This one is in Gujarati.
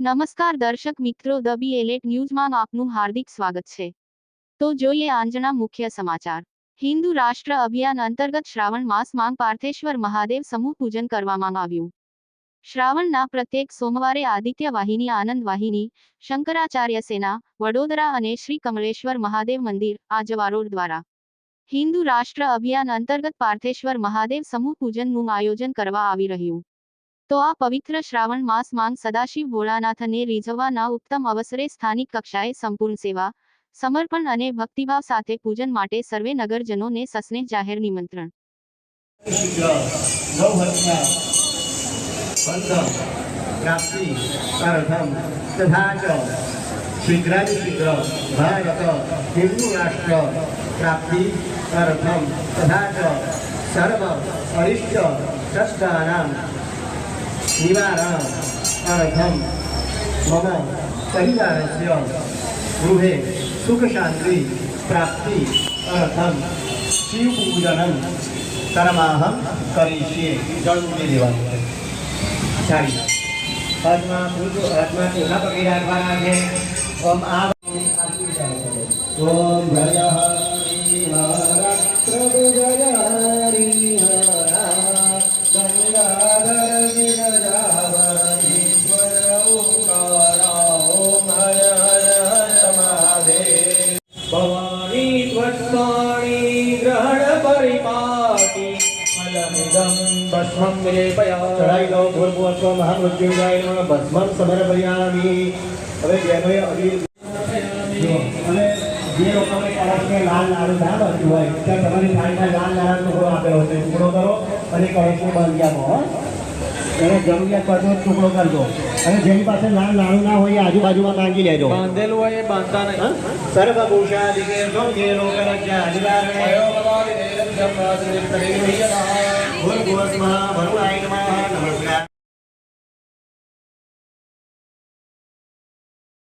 નમસ્કાર દર્શક મિત્રો, ધ બી એલેટ ન્યૂઝમાં આપનું હાર્દિક સ્વાગત છે. તો જોઈએ આંજણા મુખ્ય સમાચાર. હિન્દુ રાષ્ટ્ર અભિયાન અંતર્ગત શ્રાવણ માસ માંગ પાર્થેશ્વર મહાદેવ સમૂહ પૂજન કરવામાં આવ્યું. શ્રાવણના પ્રત્યેક સોમવારે આદિત્ય વાહિની, આનંદ વાહિની, શંકરાચાર્ય સેના, વડોદરા અને શ્રી કમલેશ્વર મહાદેવ મંદિર, આજવારોડ દ્વારા. હિન્દુ રાષ્ટ્ર અભિયાન અંતર્ગત પાર્થેશ્વર મહાદેવ સમૂહ પૂજનનું આયોજન કરવા આવી રહ્યું. તો આ પવિત્ર શ્રાવણ માસ માંગ સદાશિવ ભોળાનાથને રીઝવવાના ઉત્તમ અવસરે સ્થાનિક કક્ષાએ સંપૂર્ણ સેવા, સમર્પણ અને ભક્તિભાવ સાથે પૂજન માટે સર્વે નગરજનોને સસ્નેહ જાહેર નિમંત્રણ. પ્રાપ્તિ અર્થમ તથા સર્વ અરિષ્ટ શસ્ત્રાણામ નિવારણ અર્થમ મમ પરિવારસ્ય ગૃહે સુખ શાંતિ પ્રાપ્તિ અર્થમ શિવ પૂજનમ કર્માહમ કરીશીએ જળ મૂકી દેવાનું સારી હાથમાં પૂજો હાથમાં ચૂલા પકડી રાખવાના છે ઓમ આ ઓમ ગ્રહણ પરિપાટી ફલમિદં ભસ્મં વિલેપયા ચડાઈ દો ભૂર્ભુવસ્વ મહામૃત્યુંજય નમઃ ભસ્મં સમર્પયામિ હવે અબીર અને જે લોકોને લાલ લાડુ ના બનતું હોય, ત્યાં તમારી થાળીમાં લાલ લાલ ટુકડો આપ્યો છે ટુકડો કરો અને કળશને બાંધી આપો એને જરૂરિયાત પડતો ટુકડો કરજો. અને જેની પાસે લાલ નાનું ના હોય એ આજુબાજુમાં માંગી લેજો. બાંધેલું હોય એ બાંધતા નહીં. સર્વભૂષાદિકે લોકરજ્યા નમઃ